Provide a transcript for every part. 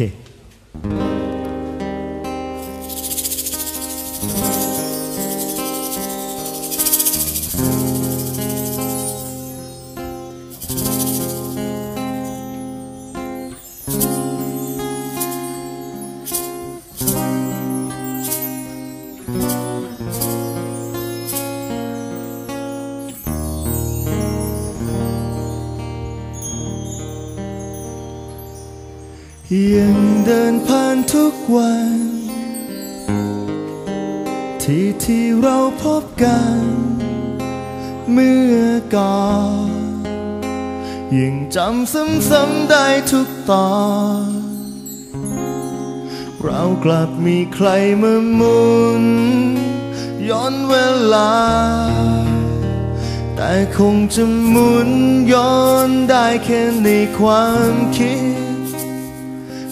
quê? ยังเดินผ่านทุกวัน ที่ที่เราพบกัน เมื่อก่อนยังจำซ้ำๆได้ทุกตอน เรากลับมีใครมาหมุน ย้อนเวลา แต่คงจะหมุนย้อนได้แค่ในความคิด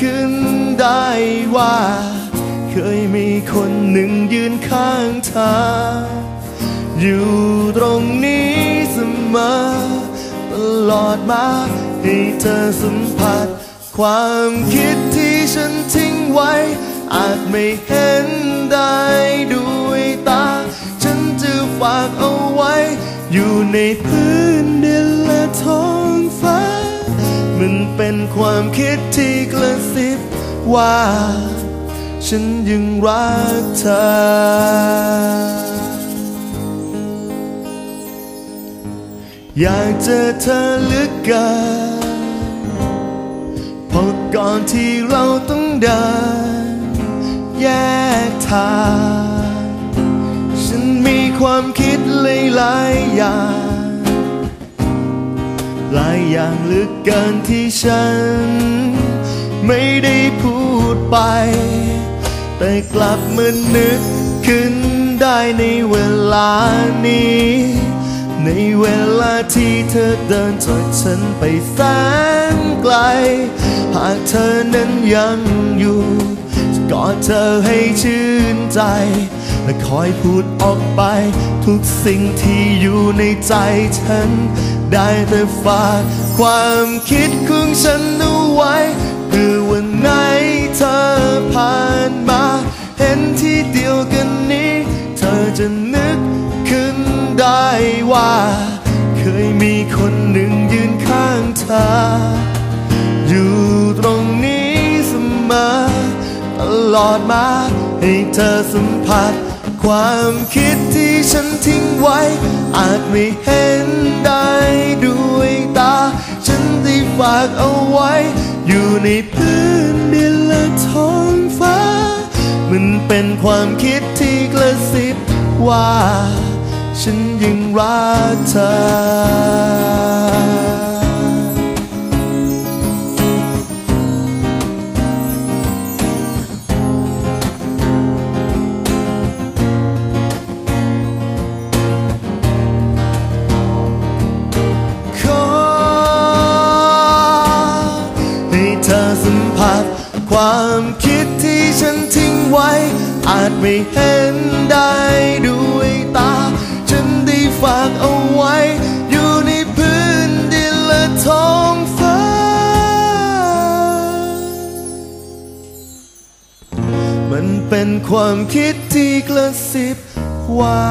ขึ้นได้ว่า เคยมีคนหนึ่งยืนข้างเธออยู่ตรงนี้เสมอ ตลอดมาให้เธอสัมผัส ความคิดที่ฉันทิ้งไว้ อาจไม่เห็นได้ด้วยตา ฉันจะฝากเอาไว้ อยู่ในพื้น มันเป็นความคิดที่กระซิบว่า ฉันยังรักเธออยากเจอเธอเหลือเกินพราก่อนที่เราต้องเดิน แยกทาง ฉันมีความคิดหลายๆอย่าง หลายอย่างเหลือเกินที่ฉัน ไม่ได้พูดไป แต่กลับมานึกขึ้นได้ในเวลานี้ ในเวลาที่เธอเดินจากฉันไปแสนไกล หากเธอนั้นยังอยู่กอดเธอให้ชื่นใจ และคอยพูดออกไป ทุกสิ่งที่อยู่ในใจฉัน ได้แต่ฝากความคิดของฉันเอาไว้เพื่อวันไหนเธอผ่านมา เห็นที่เดียวกันนี้ เธอจะนึกขึ้นได้ว่า เคยมีคนหนึ่งยืนข้างเธอ อยู่ตรงนี้เสมอตลอดมาให้เธอสัมผัส ความคิดที่ฉันทิ้งไว้ อาจไม่เห็น ในพื้นดินและท้องฟ้า มันเป็นความคิดที่กระซิบว่า ฉันยังรักเธอ ความคิดที่ฉันทิ้งไว้ อาจไม่เห็นได้ด้วยตา ฉันได้ฝากเอาไว้ อยู่ในพื้นดินและท้องฟ้า มันเป็นความคิดที่กระซิบว่า